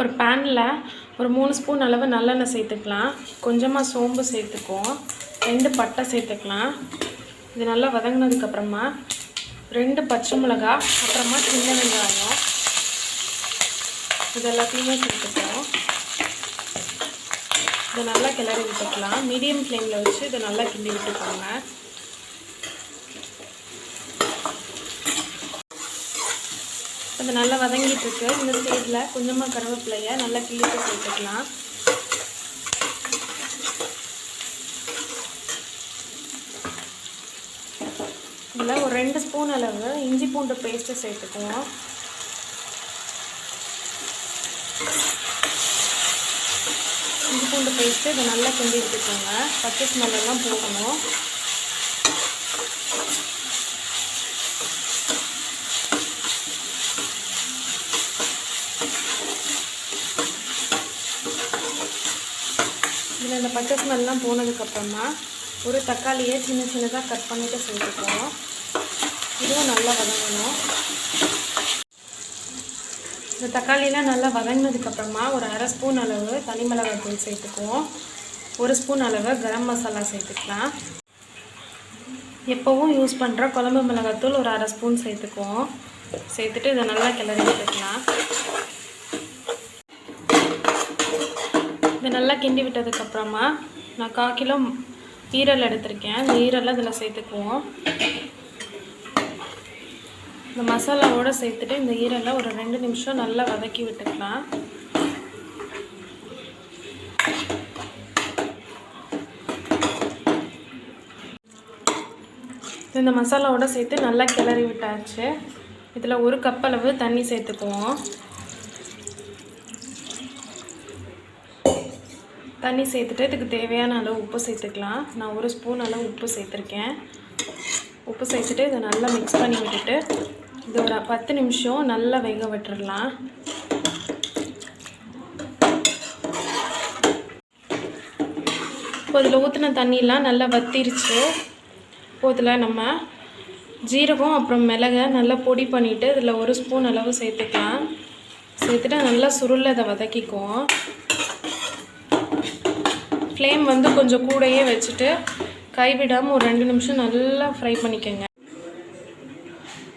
ஒரு பேனில் ஒரு மூணு ஸ்பூன் அளவு நல்லெண்ணெய் சேர்த்துக்கலாம். கொஞ்சமாக சோம்பு சேர்த்துக்குவோம். ரெண்டு பட்டை சேர்த்துக்கலாம். இது நல்லா வதங்கினதுக்கப்புறமா ரெண்டு பச்சை மிளகா அப்புறமா சின்ன வெங்காயம். இது எல்லாத்தையுமே சேர்த்துக்குவோம். இதை நல்லா கிளறி விட்டுக்கலாம். மீடியம் ஃப்ளேமில் வச்சு இதை நல்லா கிண்டி விட்டுக்கோங்க. அது நல்லா வதங்கிட்டுருக்கு. இந்த ஸ்டேஜில் கொஞ்சமாக கருவேப்பிலையை நல்லா கிள்ளிட்டு சேர்த்துக்கலாம். இதில் ஒரு ரெண்டு ஸ்பூன் அளவு இஞ்சி பூண்டு பேஸ்ட்டு சேர்த்துக்குவோம். இஞ்சி பூண்டு பேஸ்ட்டு இதை நல்லா கிண்டி எடுத்துக்கோங்க. பச்சை ஸ்மெல்லாம் போகணும் இதில் இந்த பச்சை ஸ்மெல்லாம் போனதுக்கப்புறமா ஒரு தக்காளியை சின்ன சின்னதாக கட் பண்ணிவிட்டு சேர்த்துக்குவோம் இதுவும் நல்லா வதங்கணும். இந்த தக்காளியெலாம் நல்லா வதங்கினதுக்கப்புறமா ஒரு அரை ஸ்பூன் அளவு தனி மிளகாய் தூள் சேர்த்துக்குவோம். ஒரு ஸ்பூன் அளவு கரம் மசாலா சேர்த்துக்கலாம். எப்போவும் யூஸ் பண்ணுற குழம்பு மிளகாத்தூள் ஒரு அரை ஸ்பூன் சேர்த்துக்குவோம். சேர்த்துட்டு இதை நல்லா கிளறி விட்டுக்கலாம். இதை நல்லா கிண்டி விட்டதுக்கப்புறமா நான் கால் கிலோ ஈரல் எடுத்திருக்கேன். இந்த ஈரலை இதில் சேர்த்துக்குவோம். இந்த மசாலாவோடு சேர்த்துட்டு இந்த ஈரலை ஒரு ரெண்டு நிமிஷம் நல்லா வதக்கி விட்டுக்கலாம். இந்த மசாலாவோடு சேர்த்து நல்லா கிளறி விட்டாச்சு. இதில் ஒரு கப் அளவு தண்ணி சேர்த்துக்குவோம். தண்ணி சேர்த்துட்டு இதுக்கு தேவையான அளவு உப்பு சேர்த்துக்கலாம். நான் ஒரு ஸ்பூன் அளவு உப்பு சேர்த்துருக்கேன். உப்பு சேர்த்துட்டு இதை நல்லா மிக்ஸ் பண்ணி விட்டுட்டு இது ஒரு பத்து நிமிஷம் நல்லா வேக விட்டுடலாம் இப்போ இதில் ஊற்றின தண்ணியெலாம் நல்லா வத்திருச்சு. இப்போ இதில் நம்ம ஜீரகம் அப்புறம் மிளகை நல்லா பொடி பண்ணிவிட்டு இதில் ஒரு ஸ்பூன் அளவு சேர்த்துக்கலாம். சேர்த்துட்டு நல்லா சுருளில் இதை வதக்கிக்குவோம். ஃப்ளேம் வந்து கொஞ்சம் கூடையே வச்சுட்டு கைவிடாமல் ஒரு ரெண்டு நிமிஷம் நல்லா ஃப்ரை பண்ணிக்கோங்க.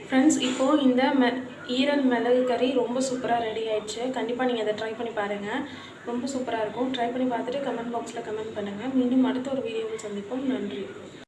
ஃப்ரெண்ட்ஸ் இப்போது இந்த மெ ஈரல் மிளகு கறி ரொம்ப சூப்பராக ரெடி ஆயிடுச்சு. கண்டிப்பாக நீங்கள் அதை ட்ரை பண்ணி பாருங்கள் ரொம்ப சூப்பராக இருக்கும். ட்ரை பண்ணி பார்த்துட்டு கமெண்ட் பாக்ஸில் கமெண்ட் பண்ணுங்கள் மீண்டும் அடுத்த ஒரு வீடியோவில் சந்திப்போம். நன்றி.